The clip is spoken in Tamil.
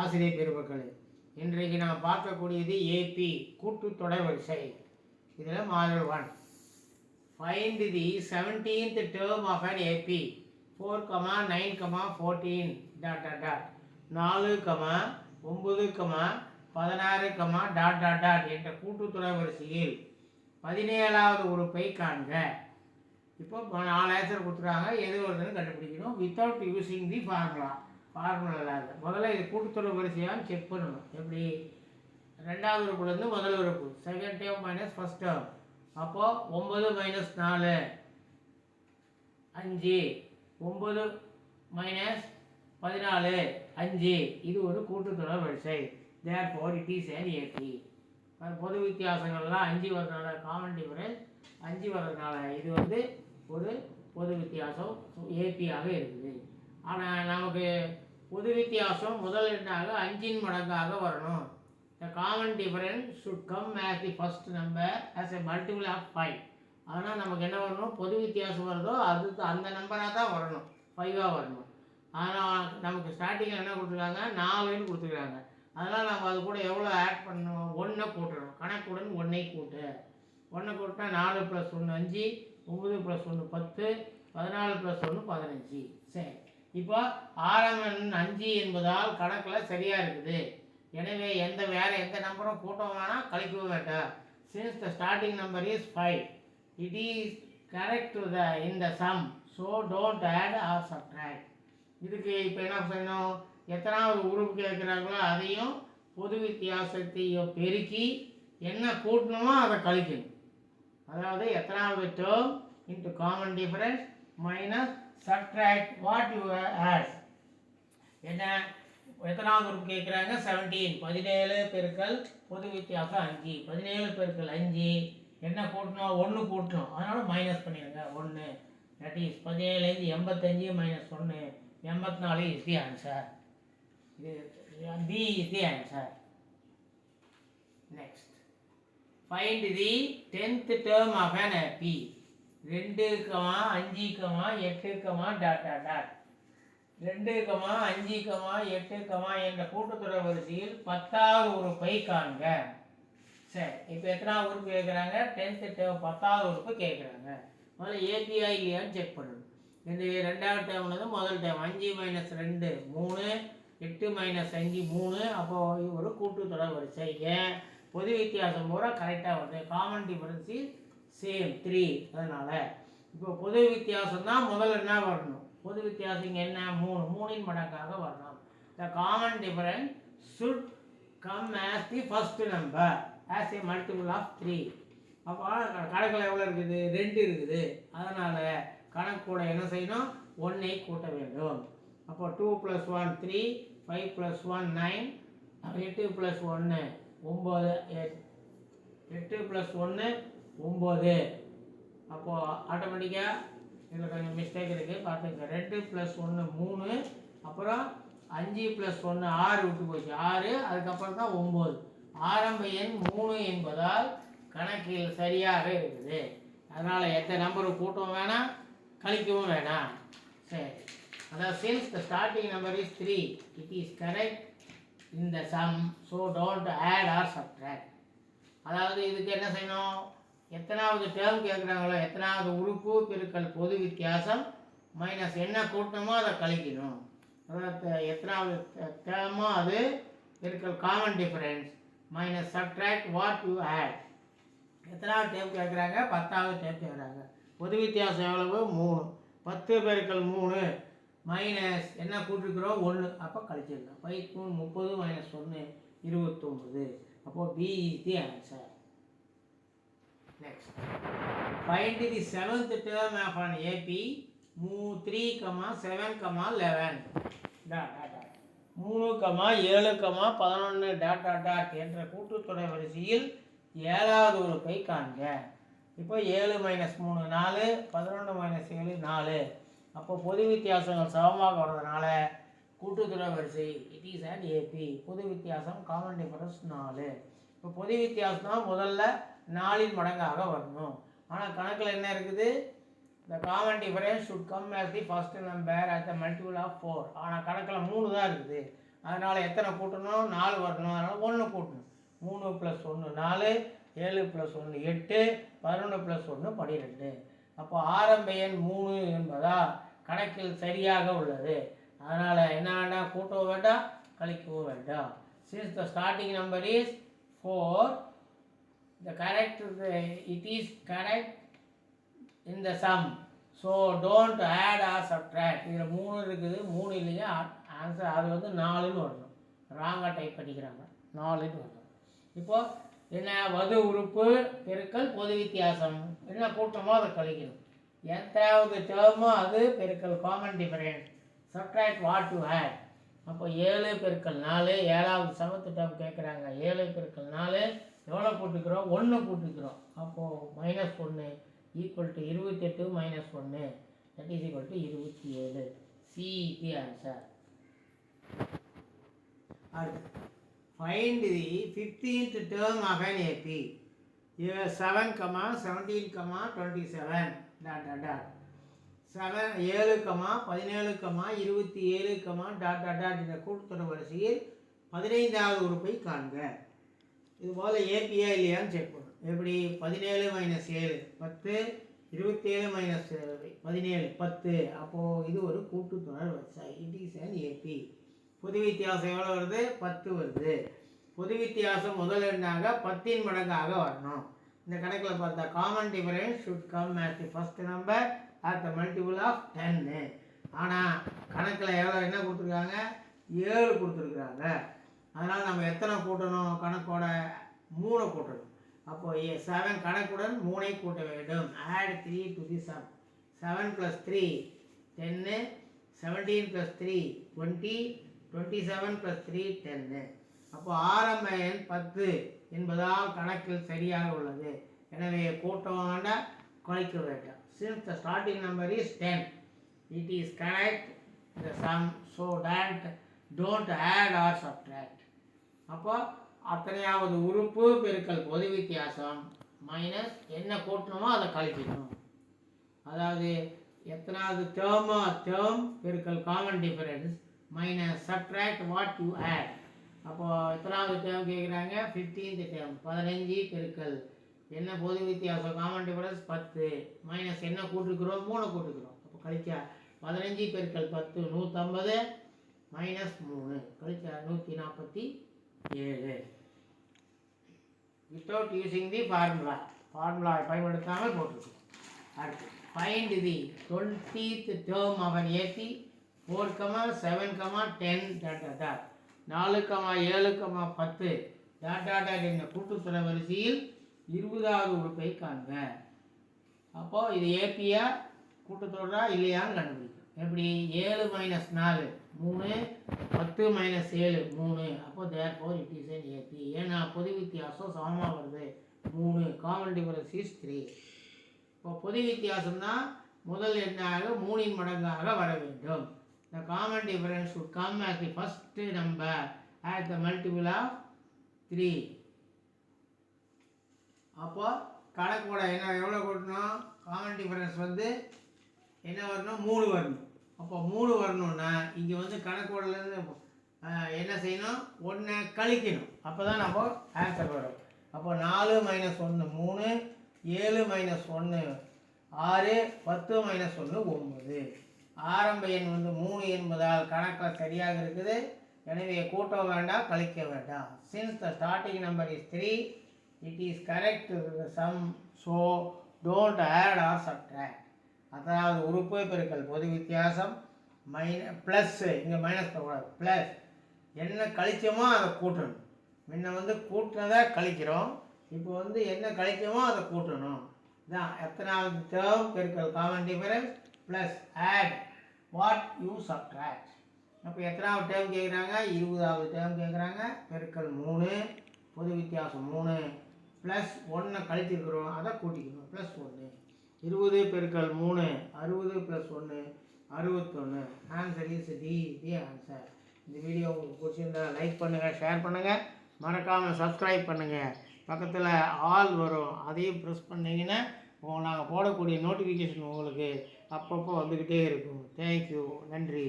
ஆசிரியர் பெருமக்களே இன்றைக்கு நாம் பார்க்கக்கூடியது ஏபி கூட்டுத்தொடர் வரிசை. இதில் model one find the seventeenth term of an AP four comma nine comma fourteen dot dot dot நாலு கமா ஒம்பது கமா பதினாறு கமா டாட் டாட் டாட் என்ற கூட்டுத்தொடர் வரிசையில் பதினேழாவது உறுப்பை காண்க. இப்போ நாலாயிரத்தில் நாலு கொடுத்துருக்காங்க. எது வருதுன்னு கண்டுபிடிக்கணும். Without using the formula formula இல்லாத முதல்ல இது கூட்டுத்தொடர் வரிசையாக செக் பண்ணணும். எப்படி? ரெண்டாவது உறுப்புலேருந்து முதல் உறுப்பு. Second term minus first term அப்போது ஒம்பது மைனஸ் நாலு. அஞ்சு. ஒம்பது மைனஸ் பதினாலு. அஞ்சு. இது ஒரு கூட்டுத்தொடர் வரிசை. Therefore it is an AP பொது வித்தியாசங்கள்லாம் அஞ்சு வர்றதுனால காமன் டிஃபரன்ஸ் அஞ்சு வர்றதுனால இது வந்து ஒரு பொது வித்தியாசம். ஏபியாக இருக்குது. ஆனால் நமக்கு பொது வித்தியாசம் முதல் அஞ்சின் மடங்காக வரணும். The common difference should come as the first number as a multiple of five அதனால் நமக்கு என்ன வரணும்? பொது வித்தியாசம் வருதோ அது அந்த நம்பராக தான் வரணும். ஃபைவாக வரணும். ஆனால் நமக்கு ஸ்டார்டிங்கில் என்ன கொடுத்துருக்காங்க? நாலுன்னு கொடுத்துருக்காங்க. அதனால் நம்ம அது கூட எவ்வளோ ஆட் பண்ணணும்? ஒன்றை கூட்டணும். கணக்குடன் ஒன்றை கூட்டு. ஒன்றை கூட்டினா நாலு ப்ளஸ் ஒன்று அஞ்சு ஒம்பது ப்ளஸ் ஒன்று பத்து பதினாலு ப்ளஸ் ஒன்று பதினஞ்சு. சரி. இப்போ ஆறாம் எண் அஞ்சு என்பதால் கணக்கில் சரியாக இருக்குது. எனவே எந்த வேறு எந்த நம்பரும் கூட்டம் வேணாம் கழிக்கவும் வேண்டாம். Since the starting number is five it is correct to the in the sum so don't add or subtract இதுக்கு இப்போ என்ன செய்யணும் எத்தனாவது உறுப்பு கேட்குறாங்களோ அதையும் பொது வித்தியாசத்தையும் பெருக்கி என்ன கூட்டணுமோ அதை கழிக்கணும். அதாவது எத்தனாவது term into common difference minus subtract what you has என்ன? எத்தனாவது குரூப் கேட்குறாங்க செவன்டீன் பதினேழு பெருக்கள் பொது வித்தியாசம் அஞ்சு. பதினேழு பெருக்கள் அஞ்சு. என்ன கூட்டணும்? ஒன்று கூட்டணும். அதனால் மைனஸ் பண்ணிடுங்க. ஒன்று தட் இஸ் பதினேழுலேருந்து எண்பத்தஞ்சு மைனஸ் ஒன்று எண்பத்தி நாலு இஸ் தி ஆன்சர் இது B is the answer next find the tenth term of an P ரெண்டு கமா அஞ்சு கமா எட்டு கமா டாட்டா டாட். ரெண்டு கமா அஞ்சு கமா எட்டு கமா என்ற கூட்டுத்தொடர் வரிசையில் பத்தாவது உறுப்பை காண்க. சரி இப்போ எத்தனாவது உறுப்பு கேட்குறாங்க டென்த்து டேம் பத்தாவது உறுப்பு கேட்குறாங்க முதல்ல ஏபிஐ இல்லையான்னு செக் பண்ணணும். இந்த ரெண்டாவது டேர்ம்ல இருந்து முதல் டேம் அஞ்சு மைனஸ் ரெண்டு மூணு எட்டு மைனஸ் அஞ்சு மூணு. அப்போது ஒரு கூட்டுத்தொடர் வரிசை. ஏன்? பொது வித்தியாசம் பூரா கரெக்டாக வருது. காமன் டிஃபரன்ஸி சேம் த்ரீ அதனால் இப்போ பொது வித்தியாசம் தான் முதல்ல என்ன வரணும்? பொது வித்தியாசம் இங்கே என்ன? மூணு. மூணின் மடங்காக வரணும். The common difference should come as the first number as a multiple of three அப்போ கணக்கில் எவ்வளோ இருக்குது? ரெண்டு இருக்குது. அதனால் கணக்கூட என்ன செய்யணும்? ஒன்னை கூட்ட வேண்டும். அப்போ two plus one three five plus one nine எட்டு ப்ளஸ் ஒன்று ஒம்பது எட்டு. ப்ளஸ் ஒன்று ஒம்பது. அப்போது ஆட்டோமேட்டிக்காக இதில் கொஞ்சம் மிஸ்டேக் இருக்குது பார்த்துங்க ரெண்டு ப்ளஸ் ஒன்று மூணு. அப்புறம் அஞ்சு ப்ளஸ் ஒன்று ஆறு விட்டு போச்சு. ஆறு அதுக்கப்புறம் தான் ஒம்பது. ஆரம்ப எண் மூணு என்பதால் கணக்கில் சரியாக இருக்குது. அதனால் எந்த நம்பரு கூட்டவும் வேணாம் கழிக்கவும் வேணாம். சரி. அதாவது since the starting number is three it is correct இந்த sum so don't add or subtract அதாவது இதுக்கு என்ன செய்யணும்? எத்தனாவது டேர்ம் கேட்குறாங்களோ எத்தனாவது உறுப்பு பெருக்கல் பொது வித்தியாசம் மைனஸ் என்ன கூட்டணுமோ அதை கழிக்கணும். அதாவது எத்தனாவது டேர்மோ அது பெருக்கல் common difference minus subtract what you add எத்தனாவது டேம் கேட்குறாங்க பத்தாவது டேம் கேட்குறாங்க. பொது வித்தியாசம் எவ்வளவு? மூணு. பத்து பெருக்கள் மூணு மைனஸ் என்ன கூட்டிருக்கிறோம்? ஒன்று அப்போ கழிச்சிடலாம். ஃபைவ் மூணு முப்பது மைனஸ் ஒன்று இருபத்தொம்பது அப்போது B is the answer next find the seventh term of an AP மூ three comma seven comma eleven dot மூணு கமா ஏழு கமா பதினொன்று டாட் டாட் டாட் என்ற கூட்டுத்தொடர் வரிசையில் ஏழாவது உறுப்பை காண்க. இப்போ ஏழு மைனஸ் மூணு நாலு பதினொன்று மைனஸ் ஏழு நாலு. அப்போ பொது வித்தியாசங்கள் சமமாக வர்றதுனால கூட்டுத்தொடர் வரிசை இட் இஸ் அண்ட் ஏபி பொது வித்தியாசம் காமன் டிஃபரன்ஸ் நாலு. இப்போ பொது வித்தியாசம் தான் முதல்ல நாலின் மடங்காக வரணும். ஆனால் கணக்கில் என்ன இருக்குது? The common difference should come as the first number at the multiple of four ஆனால் கணக்கில் மூணு தான் இருக்குது. அதனால் எத்தனை கூட்டணும்? நாலு வரணும். அதனால் ஒன்று கூட்டணும். மூணு ப்ளஸ் ஒன்று நாலு ஏழு ப்ளஸ் ஒன்று எட்டு பதினொன்று ப்ளஸ் ஒன்று பன்னிரெண்டு அப்போ ஆரம்ப எண் மூணு என்பதா கணக்கில் சரியாக உள்ளது. அதனால் என்ன வேண்டாம்? கூட்டவும் வேண்டாம் கழிக்கவும் வேண்டாம். Since the starting number is four the correct it is correct in the sum. So don't add or subtract இதில் மூணு இருக்குது. மூணு இல்லையா ஆன்சர் அது வந்து நாலுன்னு வரணும். ராங்காக டைப் பண்ணிக்கிறாங்க. நாலுன்னு வரணும். இப்போது என்ன? வது உறுப்பு பெருக்கல் பொது வித்தியாசம். என்ன கூட்டமோ அதை கழிக்கணும். எத்தாவது டேர்மோ அது பெருக்கல் common difference subtract what to had அப்போ ஏழு பெருக்கல் நாலு. ஏழாவது சமத்து டேர்ம் கேட்குறாங்க ஏழு பெருக்கல் நாலு. எவ்வளோ போட்டுக்கிறோம்? ஒன்று போட்டுக்கிறோம். அப்போது மைனஸ் ஒன்று ஈக்குவல் டு இருபத்தெட்டு மைனஸ் ஒன்று தட் இஸ் ஈக்குவல் டு இருபத்தி ஏழு சிஇபி ஆன்சர் அடுத்து find the fifteenth term of an AP seven comma seventeen comma twenty seven dot dot dot seven ஏழு கமா பதினேழு கமா இருபத்தி ஏழு கமா டாட் டாட் டாட் என்ற கூட்டுத்தொடர் வரிசையில் பதினைந்தாவது உறுப்பை காண்க. இது போல் ஏபியா இல்லையான்னு செக் பண்ணணும். எப்படி? பதினேழு மைனஸ் ஏழு. பத்து இருபத்தேழு மைனஸ் பதினேழு பத்து. அப்போது இது ஒரு கூட்டுத்தொடர் வரிசை. இட் இஸ் அன் ஏபி பொது வித்தியாசம் எவ்வளோ வருது? பத்து வருது. பொது வித்தியாசம் முதல் எண்ணாக பத்தின் மடங்காக வரணும். இந்த கணக்கில் பார்த்தா common difference should come at the first number at the multiple of ten ஆனால் கணக்கில் எவ்வளோ என்ன கொடுத்துருக்காங்க? ஏழு கொடுத்துருக்குறாங்க. அதனால் நம்ம எத்தனை கூட்டணும்? கணக்கோட மூணை கூட்டணும். அப்போது செவன் கணக்குடன் மூணை கூட்ட வேண்டும். Add three to the sum seven plus three ten seventeen plus three twenty twenty seven plus three ten அப்போது ஆரம்ப எண் பத்து என்பதால் கணக்கில் சரியாக உள்ளது. எனவே கூட்டம் வேண்டாம் கழிக்க வேண்டாம். Since the starting number is ten it is correct the sum so that don't add or subtract அப்போ அத்தனையாவது உறுப்பு பெருக்கல் பொது வித்தியாசம் மைனஸ் என்ன கூட்டணுமோ அதை கழிக்கணும். அதாவது எத்தனாவது டேர்மோ டேர்ம் பெருக்கல் common difference minus subtract what you add அப்போது எத்தனாவது டேர்ம் கேட்குறாங்க ஃபிஃப்டீன்த் டேர்ம் பதினஞ்சு பெருக்கல். என்ன பொது வித்தியாசம்? காமன் டிஃபரன்ஸ் பத்து. மைனஸ் என்ன கூட்டுக்கிறோம் மூணு கூட்டுக்கிறோம் அப்போ கழிச்சா பதினஞ்சு பெருக்கல் பத்து நூற்றம்பது மைனஸ் மூணு. கழிச்சா நூற்றி நாற்பத்தி ஏழு. Without using the formula formula பயன்படுத்தாமல் போட்டிருக்கோம் அடுத்து find the twentieth term of an AC four comma seven comma ten dot dot நாலு கமா ஏழு கமா பத்து டாட்டா டாட் என்ற கூட்டுத்தொடர் வரிசையில் இருபதாவது உறுப்பை காண்க. அப்போது இது ஏபியா கூட்டுத்தொடரா இல்லையான்னு கண்டுபிடிக்கும். எப்படி? ஏழு மைனஸ் நாலு. மூணு பத்து மைனஸ் ஏழு மூணு. அப்போ therefore it is an AP ஏன்னா பொது வித்தியாசம் சமமாக வருது. மூணு. காமன் டிஃபரன்ஸ் இஸ் த்ரீ இப்போ பொது வித்தியாசம்தான் முதல் எண்ணாக மூணின் மடங்காக வர வேண்டும். The common difference would come as the first number at the multiple of three அப்போ கணக்கோட என்ன எவ்வளோ கூட்டணும்? காமன் டிஃபரன்ஸ் வந்து என்ன வரணும்? மூணு வரணும். அப்போ மூணு வரணும்னா இங்கே வந்து கணக்கோடலேருந்து என்ன செய்யணும்? ஒன்றை கழிக்கணும். அப்போ தான் நம்ம ஆன்சர் வரும். அப்போ நாலு மைனஸ் ஒன்று மூணு ஏழு மைனஸ் ஒன்று ஆறு பத்து மைனஸ் ஒன்று ஒம்பது ஆரம்ப எண் வந்து மூணு என்பதால் கணக்கில் சரியாக இருக்குது. எனவே கூட்டம் வேண்டாம் கழிக்க வேண்டாம். Since the starting number is three it is correct sum so don't add or subtract அதாவது உறுப்பு பெருக்கல் பொது வித்தியாசம் மைன ப்ளஸ்ஸு இங்கே மைனஸ் பண்ணக்கூடாது. ப்ளஸ் என்ன கழிச்சோமோ அதை கூட்டணும். முன்ன வந்து கூட்டினதை கழிக்கிறோம் இப்போ வந்து என்ன கழிச்சோமோ அதை கூட்டணும். இதான் எத்தனாவது டேர்ம் பெருக்கல் common difference plus add what you subtract அப்போ எத்தனாவது டேர்ம் கேட்குறாங்க இருபதாவது டேர்ம் கேட்குறாங்க பெருக்கல் மூணு பொது வித்தியாசம் மூணு. ப்ளஸ் ஒன்றை கழிச்சிருக்கிறோம் அதை கூட்டிக்கணும். ப்ளஸ் ஒன்று இருபது பெருக்கல் மூணு அறுபது ப்ளஸ் ஒன்று அறுபத்தொன்று answer is the the answer இந்த வீடியோ உங்களுக்கு பிடிச்சிருந்தா லைக் பண்ணுங்கள் ஷேர் பண்ணுங்கள் மறக்காமல் சப்ஸ்கிரைப் பண்ணுங்கள் பக்கத்தில் ஆல் வரும். அதையும் ப்ரெஸ் பண்ணிங்கன்னா நாங்கள் போடக்கூடிய நோட்டிஃபிகேஷன் உங்களுக்கு அப்பப்போ வந்துக்கிட்டே இருக்கும். தேங்க்யூ நன்றி.